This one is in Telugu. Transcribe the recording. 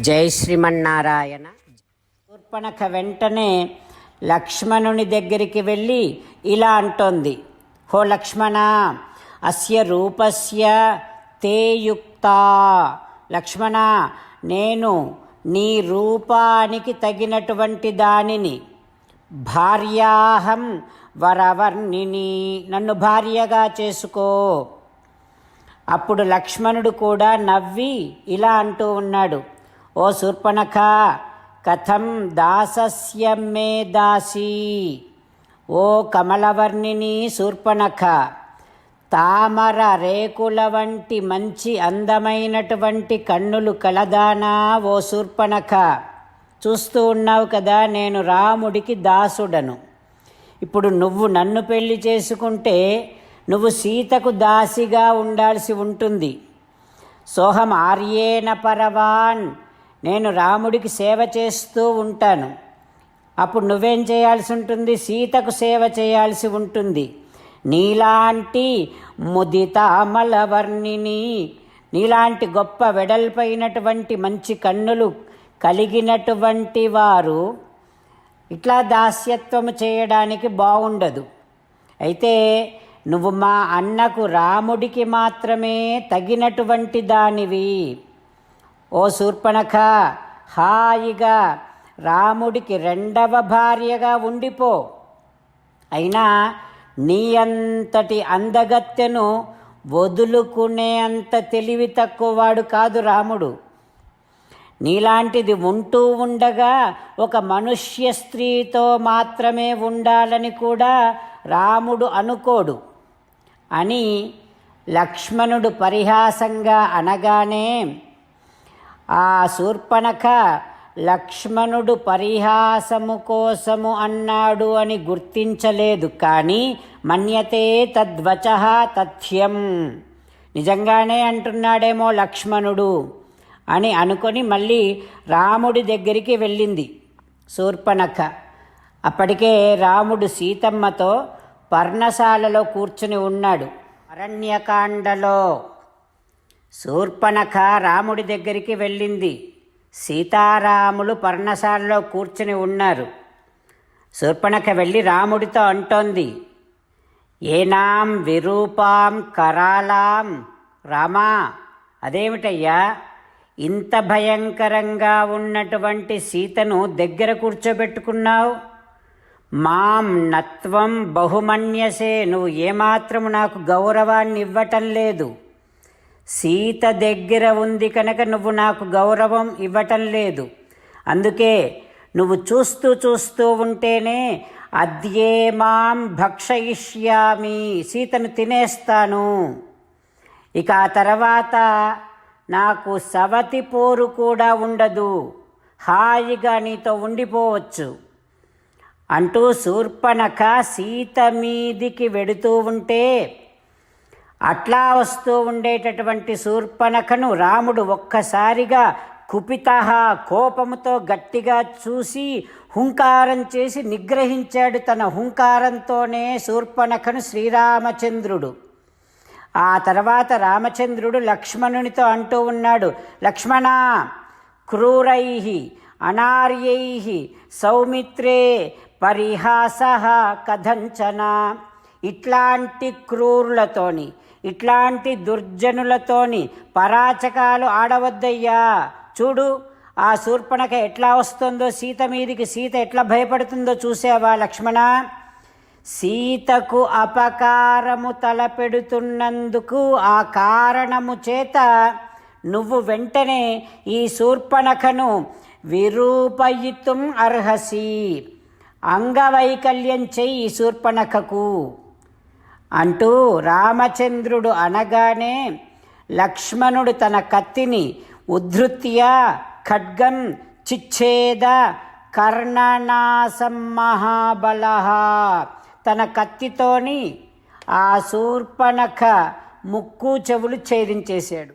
జై శ్రీమన్నారాయణ. శూర్పణఖ వెంటనే లక్ష్మణుని దగ్గరికి వెళ్ళి ఇలా అంటోంది హో లక్ష్మణ అస్య రూపస్య తేయుక్త లక్ష్మణ నేను నీ రూపానికి తగినటువంటి దానిని భార్యాహం వరవర్ణిని నన్ను భార్యగా చేసుకో. అప్పుడు లక్ష్మణుడు కూడా నవ్వి ఇలా అంటూ ఉన్నాడు ఓ శూర్పణఖ కథం దాసస్య మే దాసి. ఓ కమలవర్ణిని శూర్పణఖ తామర రేకుల వంటి మంచి అందమైనటువంటి కన్నులు కలదానా ఓ శూర్పణఖ. చూస్తూ ఉన్నావు కదా నేను రాముడికి దాసుడను. ఇప్పుడు నువ్వు నన్ను పెళ్ళి చేసుకుంటే నువ్వు సీతకు దాసిగా ఉండాల్సి ఉంటుంది. సోహం ఆర్యేన పరవాన్ నేను రాముడికి సేవ చేస్తూ ఉంటాను. అప్పుడు నువ్వేం చేయాల్సి ఉంటుంది? సీతకు సేవ చేయాల్సి ఉంటుంది. నీలాంటి ముదితామలవర్ణిని నీలాంటి గొప్ప వెడల్పైనటువంటి మంచి కన్నులు కలిగినటువంటి వారు ఇట్లా దాస్యత్వము చేయడానికి బాగుండదు అయితే నువ్వు మా అన్నకు రాముడికి మాత్రమే తగినటువంటి దానివి. ఓ శూర్పణఖ హాయిగా రాముడికి రెండవ భార్యగా ఉండిపో. అయినా నీ అంతటి అందగత్తెను వదులుకునే అంత తెలివి తక్కువవాడు కాదు రాముడు. నీలాంటిది ఉంటూ ఉండగా ఒక మనుష్య స్త్రీతో మాత్రమే ఉండాలని కూడా రాముడు అనుకోడు. అని లక్ష్మణుడు పరిహాసంగా అనగానే ఆ శూర్పణఖ లక్ష్మణుడు పరిహాసము కోసము అన్నాడు అని గుర్తించలేదు కానీ మన్యతే తద్వచ తథ్యం. నిజంగానే అంటున్నాడేమో లక్ష్మణుడు అని అనుకొని మళ్ళీ రాముడి దగ్గరికి వెళ్ళింది శూర్పణఖ అప్పటికే రాముడు సీతమ్మతో పర్ణశాలలో కూర్చుని ఉన్నాడు. అరణ్యకాండలో శూర్పణఖ రాముడి దగ్గరికి వెళ్ళింది. సీతారాములు పర్ణశాలలో కూర్చుని ఉన్నారు. శూర్పణఖ వెళ్ళి రాముడితో అంటోంది ఏనాం విరూపాం కరాలాం రామా అదేమిటయ్యా ఇంత భయంకరంగా ఉన్నటువంటి సీతను దగ్గర కూర్చోబెట్టుకున్నావు? మాం నత్వం బహుమన్యసే నువ్వు ఏమాత్రము నాకు గౌరవాన్ని ఇవ్వటం లేదు. సీత దగ్గర ఉంది కనుక నువ్వు నాకు గౌరవం ఇవ్వటం లేదు. అందుకే నువ్వు చూస్తూ చూస్తూ ఉంటేనే అద్యే మాం భక్షయిష్యామి సీతను తినేస్తాను. ఇక ఆ తర్వాత నాకు సవతి పోరు కూడా ఉండదు. హాయిగా నీతో ఉండిపోవచ్చు. అంటూ శూర్పణఖ సీత మీదికి వెడుతూ ఉంటే అట్లా వస్తూ ఉండేటటువంటి శూర్పణఖను రాముడు ఒక్కసారిగా కుపిత కోపముతో గట్టిగా చూసి హుంకారం చేసి నిగ్రహించాడు తన హుంకారంతోనే శూర్పణఖను శ్రీరామచంద్రుడు. ఆ తర్వాత రామచంద్రుడు లక్ష్మణునితో అంటూ ఉన్నాడు లక్ష్మణ క్రూరై అనార్యై సౌమిత్రే పరిహాస కథంచన. ఇట్లాంటి క్రూరులతోని ఇట్లాంటి దుర్జనులతోని పరాచకాలు ఆడవద్దయ్యా. చూడు ఆ శూర్పణక ఎట్లా వస్తుందో సీత మీదికి సీత ఎట్లా భయపడుతుందో చూసావా లక్ష్మణ? సీతకు అపకారము తలపెడుతున్నందుకు ఆ కారణము చేత నువ్వు వెంటనే ఈ శూర్పణఖను విరూపయితుం అర్హసి. అంగవైకల్యం చెయ్యి ఈ శూర్పణఖకు. అంటూ రామచంద్రుడు అనగానే లక్ష్మణుడు తన కత్తిని ఉద్ధృత్య ఖడ్గం చిచ్ఛేద కర్ణనాసం మహాబల తన కత్తితోని ఆ శూర్పణఖ ముక్కు చెవులు ఛేదించేశాడు.